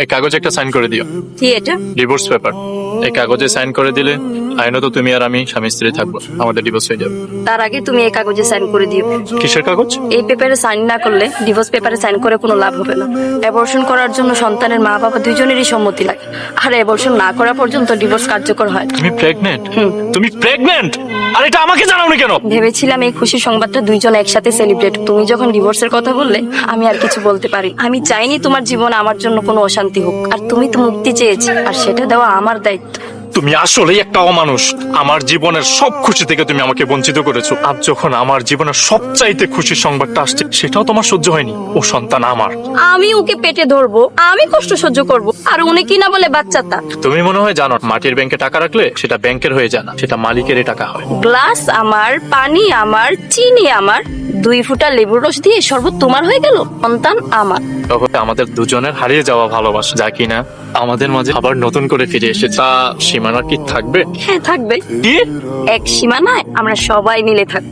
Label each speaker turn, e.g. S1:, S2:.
S1: এই কাগজে একটা সাইন করে দিও।
S2: কি এটা?
S1: ডিভোর্স পেপার এই কাগজে সাইন করে দিলে আইনত তুমি আর আমি স্বামী স্ত্রী থাকব। আমাদের ডিভোর্স হয়ে যাবে।
S2: তার আগে তুমি এই কাগজে সাইন করে দিও।
S1: কিসের কাগজ?
S2: এই পেপারে সাইন না করলে ডিভোর্স পেপারে সাইন করে কোনো লাভ হবে না। অ্যাবর্শন করার জন্য সন্তানের মা বাবা দুইজনেরই সম্মতি লাগে। আর অ্যাবর্শন না করা পর্যন্ত ডিভোর্স কার্যকর হয়।
S1: তুমি প্রেগনেন্ট তুমি প্রেগনেন্ট আর এটা আমাকে জানাওনি কেন?
S2: ভেবেছিলাম এই খুশি সংবাদটা দুইজন একসাথে সেলিব্রেট তুমি যখন ডিভোর্সের কথা বললে আমি আর কিছু বলতে পারি। আমি চাইনি তোমার জীবন আমার জন্য কোনো অশান্তি হোক আর তুমি তো মুক্তি চেয়েছি আর সেটা দেওয়া আমার দায়িত্ব।
S1: তুমি আসলেই একটা অমানুষ। আমার জীবনের সব খুশি থেকে তুমি আমাকে বঞ্চিত করেছ। আজ যখন আমার জীবনের সবচাইতে খুশির সংবাদটা আসছে সেটাও তোমার সহ্য হয়নি। ও সন্তান আমার।
S2: আমি ওকে পেটে ধরবো আমি কষ্ট সহ্য করব আর উনি কি না বলে বাচ্চা তা?
S1: তুমি মনে হয় জানো মাটির ব্যাংকে টাকা রাখলে সেটা ব্যাংকের হয়ে যায় না সেটা মালিকেরই টাকা হয়।
S2: গ্লাস আমার পানি আমার চিনি আমার দুই ফুটা লেবুর রস দিয়ে শরবত তোমার হয়ে গেল সন্তান আমার।
S1: তবে আমাদের দুজনের হারিয়ে যাওয়া ভালোবাসা যা কিনা আমাদের মাঝে আবার নতুন করে ফিরে এসে তা সীমানা কি থাকবে?
S2: হ্যাঁ থাকবে।
S1: কি?
S2: এক সীমানায় আমরা সবাই মিলে থাকব।